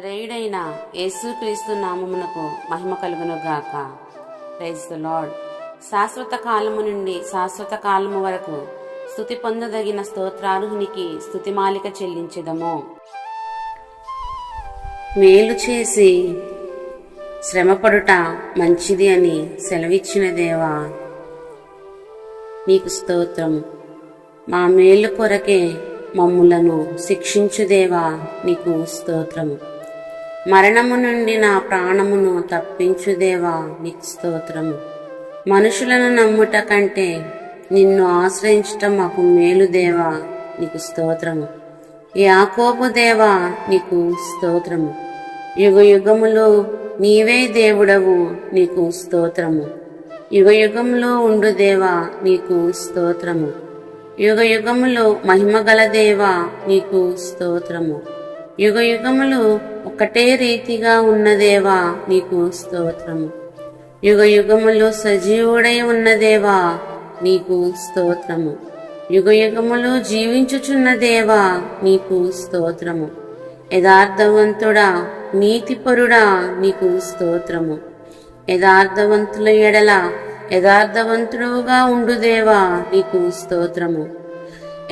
నజరేయుడైన యేసుక్రీస్తు నామమునకు మహిమ కలుగును గాక. ప్రైజ్ ద లాడ్ శాశ్వత కాలము నుండి శాశ్వత కాలము వరకు స్థుతి పొందదగిన స్తోత్రార్హునికి స్థుతిమాలిక చెల్లించదము. మేలు చేసి శ్రమపడుట మంచిది అని సెలవిచ్చిన దేవా నీకు స్తోత్రం. మా మేలు కొరకే మమ్ములను శిక్షించుదేవా నీకు స్తోత్రము మరణము నుండి నా ప్రాణమును తప్పించుదేవా నీకు స్తోత్రము. మనుషులను నమ్ముట కంటే నిన్ను ఆశ్రయించటం మాకు మేలుదేవా నీకు స్తోత్రము. యాకోపు దేవా నీకు స్తోత్రము. యుగ యుగములు నీవే దేవుడవు నీకు స్తోత్రము. యుగ యుగములో ఉండు దేవా నీకు స్తోత్రము. యుగ యుగములు మహిమగల దేవా నీకు స్తోత్రము. యుగ యుగములు ఒకటే రీతిగా ఉన్నదేవా నీకు స్తోత్రము. యుగ యుగములు సజీవుడై ఉన్నదేవా నీకు స్తోత్రము. యుగ యుగములు జీవించుచున్నదేవా నీకు స్తోత్రము. యథార్థవంతుడా నీతిపరుడా నీకు స్తోత్రము. యథార్థవంతుల ఎడల యథార్థవంతుడుగా ఉండుదేవా నీకు స్తోత్రము.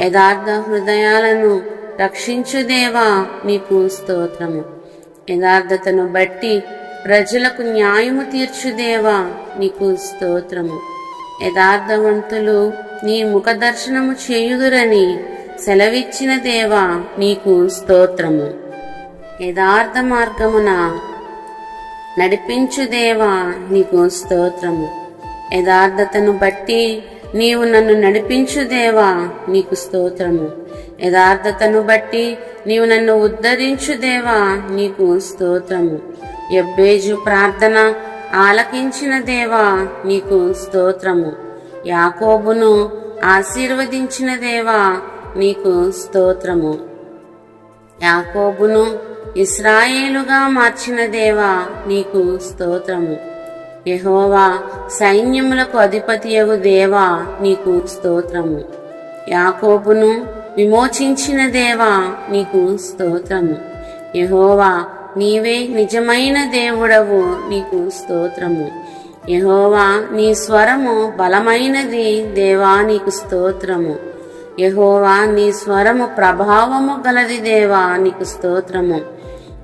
యథార్థ హృదయాలను రక్షించు దేవా నీకు స్తోత్రము. యథార్థతను బట్టి ప్రజలకు న్యాయము తీర్చుదేవా నీకు స్తోత్రము. యథార్థవంతులు నీ ముఖ దర్శనము చేయుదురని సెలవిచ్చిన దేవా నీకు స్తోత్రము. యథార్థ మార్గమున నడిపించు దేవా నీకు స్తోత్రము. యథార్థతను బట్టి నీవు నన్ను నడిపించు దేవా నీకు స్తోత్రము. యథార్థతను బట్టి నీవు నన్ను ఉద్ధరించు దేవా నీకు స్తోత్రము. ఎబ్బేజు ప్రార్థన ఆలకించిన దేవా నీకు స్తోత్రము. యాకోబును ఆశీర్వదించిన దేవా నీకు స్తోత్రము. యాకోబును ఇస్రాయేలుగా మార్చిన దేవా నీకు స్తోత్రము. యహోవా సైన్యములకు అధిపతియగు దేవా నీకు స్తోత్రము. యాకోబును విమోచించిన దేవా నీకు స్తోత్రము. యహోవా నీవే నిజమైన దేవుడవు నీకు స్తోత్రము. యహోవా నీ స్వరము బలమైనది దేవా నీకు స్తోత్రము. యహోవా నీ స్వరము ప్రభావము గలది దేవా నీకు స్తోత్రము.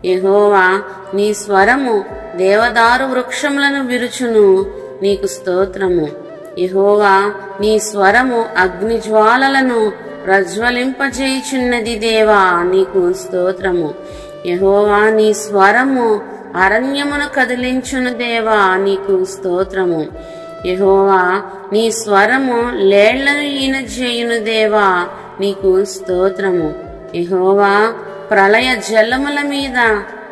యహోవా నీ స్వరము దేవదారు వృక్షములను విరుచును నీకు స్తోత్రము. యహోవా నీ స్వరము అగ్ని జ్వాలలను ప్రజ్వలింపజేయుచున్నది దేవా నీకు స్తోత్రము. యహోవా నీ స్వరము అరణ్యమును కదిలించును దేవా నీకు స్తోత్రము. యహోవా నీ స్వరము లేళ్ళను ఈనజేయును దేవా నీకు స్తోత్రము. యహోవా ప్రళయ జలముల మీద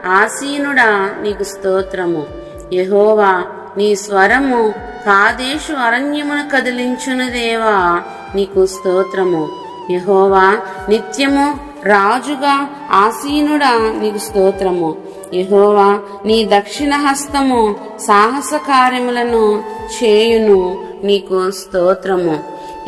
ఆసీనుడా నీకు స్తోత్రము. యహోవా నీ స్వరము కాదేశు అరణ్యమును కదిలించును దేవా నీకు స్తోత్రము. యహోవా నిత్యము రాజుగా ఆసీనుడా నీకు స్తోత్రము. యహోవా నీ దక్షిణ హస్తము సాహస కార్యములను చేయును నీకు స్తోత్రము.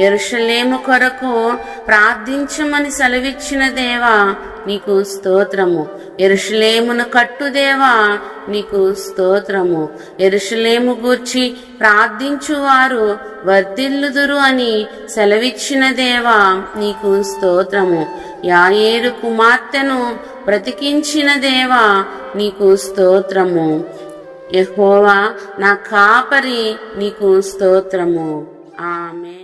ఎరుషలేము కొరకు ప్రార్థించమని సెలవిచ్చిన దేవా నీకు స్తోత్రము. ఎరుషలేమును కట్టుదేవా నీకు స్తోత్రము. ఎరుషలేము గూర్చి ప్రార్థించువారు వర్ధిల్లుదురు అని సెలవిచ్చిన దేవా నీకు స్తోత్రము. యాయేడు కుమార్తెను బ్రతికించిన దేవా నీకు స్తోత్రము. ఎహోవా నా కాపరి నీకు స్తోత్రము. ఆమె